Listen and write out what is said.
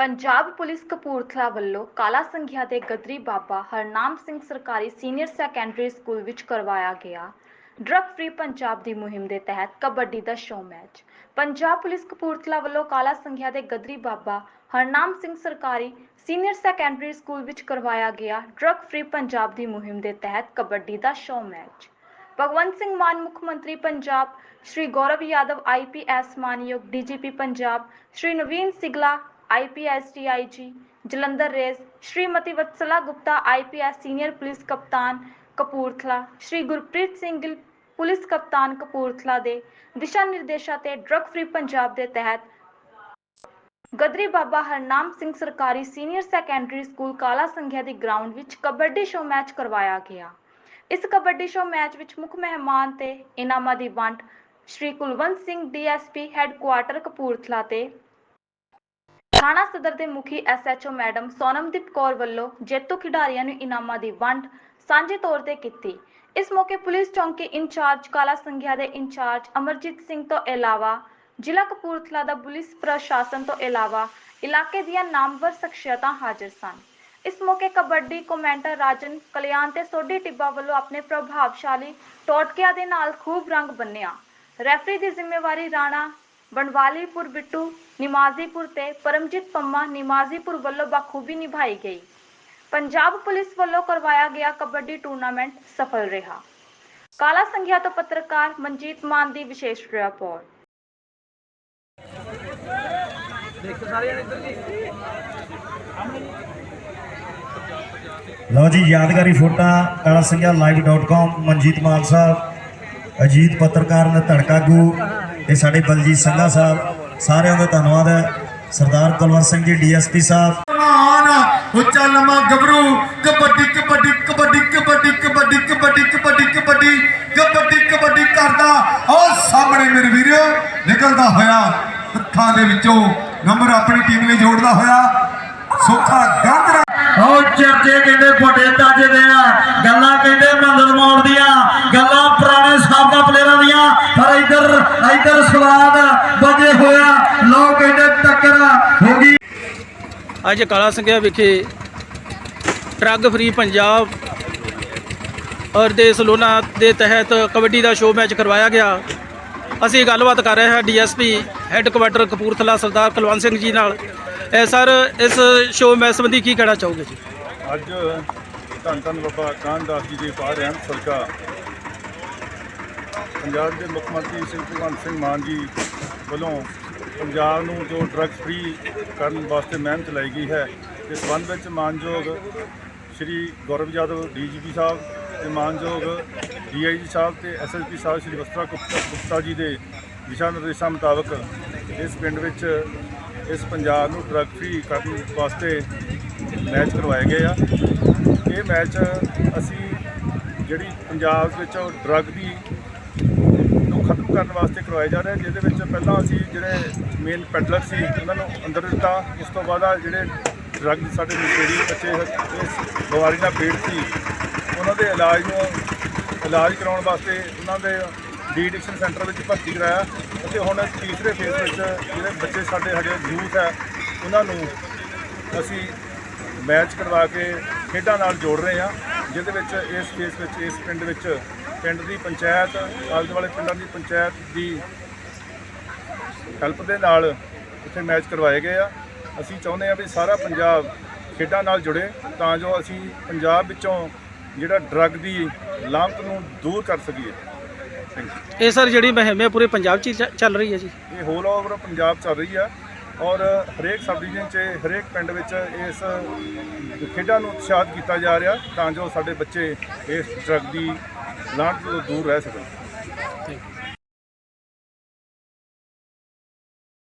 Punjab police Kapurthala ਵੱਲੋਂ ਕਾਲਾ ਸੰਘਿਆ ਦੇ ਗਦਰੀ ਬਾਬਾ ਹਰਨਾਮ ਸਿੰਘ ਸਰਕਾਰੀ ਸੀਨੀਅਰ ਸੈਕੰਡਰੀ ਸਕੂਲ ਵਿੱਚ ਕਰਵਾਇਆ ਗਿਆ। ਡਰੱਗ ਫ੍ਰੀ ਪੰਜਾਬ ਦੀ ਮੁਹਿੰਮ ਦੇ ਤਹਿਤ ਕਬੱਡੀ ਦਾ show match Punjab police Kapurthala ਵੱਲੋਂ ਕਾਲਾ ਸੰਘਿਆ ਦੇ ਗਦਰੀ ਬਾਬਾ ਹਰਨਾਮ ਸਿੰਘ ਸਰਕਾਰੀ ਸੀਨੀਅਰ ਸੈਕੰਡਰੀ ਸਕੂਲ ਵਿੱਚ ਕਰਵਾਇਆ ਗਿਆ। ਡਰੱਗ ਫ੍ਰੀ ਪੰਜਾਬ ਦੀ ਮੁਹਿੰਮ ਦੇ ਤਹਿਤ ਕਬੱਡੀ ਦਾ ਸ਼ੋਅ ਮੈਚ ਭਗਵੰਤ ਸਿੰਘ ਮਾਨ, ਮੁੱਖ ਮੰਤਰੀ ਪੰਜਾਬ, ਸ਼੍ਰੀ ਗੌਰਵ ਯਾਦਵ ਆਈਪੀਐਸ ਮਾਨਯੋਗ DGP Punjab, Shri Naveen Singla IPS Jalandhar race, Shrimati Vatsala Gupta IPS senior police ਕਪਤਾਨ ਕਪੂਰਥਲਾ, ਸ਼੍ਰੀ ਗੁਰਪ੍ਰੀਤ ਸਿੰਘ ਗਿੱਲ, ਪੁਲਿਸ ਕਪਤਾਨ ਕਪੂਰਥਲਾ ਦੇ ਦਿਸ਼ਾ ਨਿਰਦੇਸ਼ਾਂ ਤੇ ਡਰੱਗ ਫ੍ਰੀ ਪੰਜਾਬ ਦੇ ਤਹਿਤ ਗਦਰੀ ਬਾਬਾ ਹਰਨਾਮ ਸਿੰਘ ਸਰਕਾਰੀ ਸੀਨੀਅਰ ਸੈਕੰਡਰੀ ਸਕੂਲ ਕਾਲਾ ਸੰਘਿਆ ਦੀ ਗਰਾਊਂਡ ਵਿੱਚ ਕਬੱਡੀ ਸ਼ੋਅ ਮੈਚ ਕਰਵਾਇਆ ਗਿਆ। ਇਸ ਕਬੱਡੀ ਸ਼ੋਅ ਮੈਚ ਵਿੱਚ ਮੁੱਖ ਮਹਿਮਾਨ ਤੇ ਇਨਾਮਾਂ ਦੀ ਵੰਡ ਸ਼੍ਰੀ ਕੁਲਵੰਤ ਸਿੰਘ ਡੀਐਸਪੀ ਹੈੱਡਕੁਆਰਟਰ ਕਪੂਰਥਲਾ ਤੇ ਥਾਣਾ ਸਦਰ ਦੇ ਮੁਖੀ ਐਸਐਚਓ ਮੈਡਮ ਸੋਨਮਦੀਪ ਕੌਰ ਵੱਲੋਂ ਜੇਤੂ ਖਿਡਾਰੀਆਂ ਨੂੰ ਇਨਾਮਾਂ ਦੀ ਵੰਡ ਸਾਂਝੇ ਤੌਰ ਤੇ ਕੀਤੀ। ਇਸ ਮੌਕੇ ਪੁਲਿਸ ਚੌਂਕੀ ਇੰਚਾਰਜ ਕਾਲਾ ਸੰਘਿਆ ਦੇ ਇੰਚਾਰਜ ਅਮਰਜੀਤ ਸਿੰਘ ਤੋਂ ਇਲਾਵਾ ਜ਼ਿਲ੍ਹਾ ਕਪੂਰਥਲਾ ਦਾ ਪੁਲਿਸ ਪ੍ਰਸ਼ਾਸਨ ਤੋਂ ਇਲਾਵਾ ਇਲਾਕੇ ਦੀਆਂ ਨਾਮਵਰ ਸ਼ਖਸੀਅਤਾਂ ਹਾਜ਼ਰ ਸਨ। ਇਸ ਮੌਕੇ ਕਬੱਡੀ ਕਮੈਂਟਰ ਰਾਜਨ ਕਲਿਆਣ ਤੇ ਸੋਢੀ ਟਿੱਬਾ ਵੱਲੋਂ ਆਪਣੇ ਪ੍ਰਭਾਵਸ਼ਾਲੀ ਟੋਟਕਿਆਂ ਦੇ ਨਾਲ ਖੂਬ ਰੰਗ ਬੰਨਿਆ। ਰੈਫਰੀ ਦੀ ਜ਼ਿੰਮੇਵਾਰੀ ਰਾਣਾ ਬਣਵਾਲੀਪੁਰ ਬਿੱਟੂ ਨਿਮਾਜ਼ੀਪੁਰ ਤੇ ਪਰਮਜੀਤ ਪੰਮਾ ਨਿਮਾਜ਼ੀਪੁਰ ਵੱਲੋਂ ਬਖੂਬੀ ਨਿਭਾਈ ਗਈ। ਪੰਜਾਬ ਪੁਲਿਸ ਵੱਲੋਂ ਕਰਵਾਇਆ ਗਿਆ ਕਬੱਡੀ ਟੂਰਨਾਮੈਂਟ ਸਫਲ ਰਿਹਾ। ਕਾਲਾ ਸੰਘਿਆ ਤੋਂ ਪੱਤਰਕਾਰ ਮਨਜੀਤ ਮਾਨ ਦੀ ਵਿਸ਼ੇਸ਼ ਰਿਪੋਰਟ। ਦੇਖੋ ਸਾਰੇ ਜਣੇ ਇੱਧਰ ਜੀ। ਲਓ ਜੀ ਯਾਦਗਾਰੀ ਫੋਟੋਆਂ ਕਾਲਾ ਸਿੰਘਿਆ live.com ਮਨਜੀਤ ਮਾਨ ਸਾਹਿਬ ਅਜੀਤ ਪੱਤਰਕਾਰ ਨੇ ਧੜਕਾਗੂ ਤੇ ਸਾਡੇ ਬਲਜੀਤ ਸੰਘਾ ਸਾਹਿਬ ਸਾਰਿਆਂ ਦਾ ਧੰਨਵਾਦ ਹੈ। ਸਰਦਾਰ ਕੁਲਵੰਤ ਸਿੰਘ ਜੀ ਡੀਐਸਪੀ ਸਾਹਿਬ। ਉੱਚਾ ਲੰਮਾ ਗੱਭਰੂ ਕਬੱਡੀ ਕਬੱਡੀ ਕਬੱਡੀ ਕਬੱਡੀ ਕਬੱਡੀ ਕਬੱਡੀ ਕਬੱਡੀ ਕਬੱਡੀ ਕਬੱਡੀ ਕਬੱਡੀ ਕਰਦਾ। ਉਹ ਸਾਹਮਣੇ ਮੇਰੇ ਵੀਰੋ ਨਿਕਲਦਾ ਹੋਇਆ ਹੱਥਾਂ ਦੇ ਵਿੱਚੋਂ ਨੰਬਰ ਆਪਣੀ ਟੀਮ ਲਈ ਜੋੜਦਾ ਹੋਇਆ ਸੋਖਾ ਗਾਂਧਰਾ ਉਹ ਚਰਚੇ ਕਹਿੰਦੇ ਵੱਡੇ ਸਵਾਦ ਵਜੇ ਹੋਇਆ ਲੋਕ ਕਹਿੰਦੇ ਟੱਕਰ ਹੋ ਗਈ। ਅੱਜ ਕਾਲਾ ਸੰਘਿਆ ਵਿਖੇ ਡਰੱਗ ਫ੍ਰੀ ਪੰਜਾਬ ਔਰ ਦੇ ਸਲੋਨਾ ਦੇ ਤਹਿਤ ਕਬੱਡੀ ਦਾ ਸ਼ੋਅ ਮੈਚ ਕਰਵਾਇਆ ਗਿਆ। ਅਸੀਂ ਗੱਲਬਾਤ ਕਰ ਰਹੇ ਹਾਂ ਡੀਐਸਪੀ ਹੈੱਡਕੁਆਟਰ ਕਪੂਰਥਲਾ ਸਰਦਾਰ ਕੁਲਵੰਤ ਸਿੰਘ ਜੀ ਨਾਲ। ਸਰ ਇਸ ਸ਼ੋਅ ਮੈਚ ਸੰਬੰਧੀ ਕੀ ਕਹਿਣਾ ਚਾਹੋਗੇ ਜੀ? ਅੱਜ ਧੰਨ ਧੰਨ ਬਾਬਾ ਕਾਨਦਾਸ ਜੀ ਦੇ ਪਾਰ ਰਹਿਣ ਸਦਕਾ ਪੰਜਾਬ ਦੇ ਮੁੱਖ ਮੰਤਰੀ ਸ਼੍ਰੀ ਭਗਵੰਤ ਸਿੰਘ ਮਾਨ ਜੀ ਵੱਲੋਂ ਪੰਜਾਬ ਨੂੰ ਜੋ ਡਰੱਗ ਫ੍ਰੀ ਕਰਨ ਵਾਸਤੇ ਮਿਹਨਤ ਚਲਾਈ ਗਈ ਹੈ ਇਸ ਸੰਬੰਧ ਵਿੱਚ ਮਾਨਯੋਗ ਸ਼੍ਰੀ ਗੌਰਵ ਯਾਦਵ ਡੀਜੀਪੀ ਸਾਹਿਬ ਤੇ ਮਾਨਯੋਗ ਡੀਆਈਜੀ ਸਾਹਿਬ ਤੇ ਐਸਐਸਪੀ ਸਾਹਿਬ ਸ਼੍ਰੀ ਵਸਤਰਾ ਗੁਪਤਾ ਗੁਪਤਾ ਜੀ ਦੇ ਦਿਸ਼ਾ ਨਿਰਦੇਸ਼ਾਂ ਮੁਤਾਬਕ ਇਸ ਪਿੰਡ ਵਿੱਚ ਇਸ ਪੰਜਾਬ ਨੂੰ ਡਰੱਗ ਫ੍ਰੀ ਕਰਨ ਵਾਸਤੇ ਮੈਚ ਕਰਵਾਏ ਗਏ ਆ। ਇਹ ਮੈਚ ਅਸੀਂ ਜਿਹੜੀ ਪੰਜਾਬ ਵਿੱਚ ਡਰੱਗ ਦੀ ਖਤਮ ਕਰਨ ਵਾਸਤੇ ਕਰਵਾਏ ਜਾ ਰਹੇ, ਜਿਹਦੇ ਵਿੱਚ ਪਹਿਲਾਂ ਅਸੀਂ ਜਿਹੜੇ ਮੇਨ ਪੈਡਲਰ ਸੀ, ਉਹਨਾਂ ਨੂੰ ਅੰਦਰ ਦਿੱਤਾ। ਉਸ ਤੋਂ ਬਾਅਦ ਜਿਹੜੇ ਡਰੱਗ ਸਾਡੇ ਨਸ਼ੇੜੀ ਬੱਚੇ ਇਸ ਬਿਮਾਰੀ ਨਾਲ ਪੀੜਤ ਸੀ, ਉਹਨਾਂ ਦੇ ਇਲਾਜ ਨੂੰ ਇਲਾਜ ਕਰਾਉਣ ਵਾਸਤੇ ਉਹਨਾਂ ਦੇ ਡੀ ਸੈਂਟਰ ਵਿੱਚ ਭਰਤੀ ਕਰਾਇਆ। ਅਤੇ ਹੁਣ ਤੀਸਰੇ ਫੇਜ਼ ਵਿੱਚ ਜਿਹੜੇ ਬੱਚੇ ਸਾਡੇ ਹਜੇ ਯੂਥ ਹੈ, ਉਹਨਾਂ ਨੂੰ ਅਸੀਂ ਮੈਚ ਕਰਵਾ ਕੇ ਖੇਡਾਂ ਨਾਲ ਜੋੜ ਰਹੇ ਹਾਂ, ਜਿਹਦੇ ਵਿੱਚ ਇਸ ਕੇਸ ਵਿੱਚ, ਇਸ ਪਿੰਡ ਵਿੱਚ ਪਿੰਡ ਦੀ ਪੰਚਾਇਤ ਆਲੇ ਵਾਲੇ ਪਿੰਡਾਂ ਦੀ ਪੰਚਾਇਤ ਦੀ ਹੈਲਪ ਦੇ ਨਾਲ ਇੱਥੇ ਮੈਚ ਕਰਵਾਏ ਗਏ ਆ। ਅਸੀਂ ਚਾਹੁੰਦੇ ਹਾਂ ਵੀ ਸਾਰਾ ਪੰਜਾਬ ਖੇਡਾਂ ਨਾਲ ਜੁੜੇ ਤਾਂ ਜੋ ਅਸੀਂ ਪੰਜਾਬ ਵਿੱਚੋਂ ਜਿਹੜਾ ਡਰੱਗ ਦੀ ਲਾਂਤ ਨੂੰ ਦੂਰ ਕਰ ਸਕੀਏ। ਇਹ ਸਰ ਜਿਹੜੀ ਮੁਹਿੰਮ ਹੈ ਪੂਰੇ ਪੰਜਾਬ ਚ- ਚੱਲ ਰਹੀ ਹੈ ਜੀ? ਇਹ ਹੋਲ ਓਵਰ ਪੰਜਾਬ ਚੱਲ ਰਹੀ ਆ ਔਰ ਹਰੇਕ ਸਬ ਡਿਵੀਜ਼ਨ 'ਚ ਹਰੇਕ ਪਿੰਡ ਵਿੱਚ ਇਸ ਖੇਡਾਂ ਨੂੰ ਉਤਸ਼ਾਹਿਤ ਕੀਤਾ ਜਾ ਰਿਹਾ ਤਾਂ ਜੋ ਸਾਡੇ ਬੱਚੇ ਇਸ ਡਰੱਗ ਦੀ ਲਾਂਟ ਤੋਂ ਦੂਰ ਰਹਿ ਸਕਣ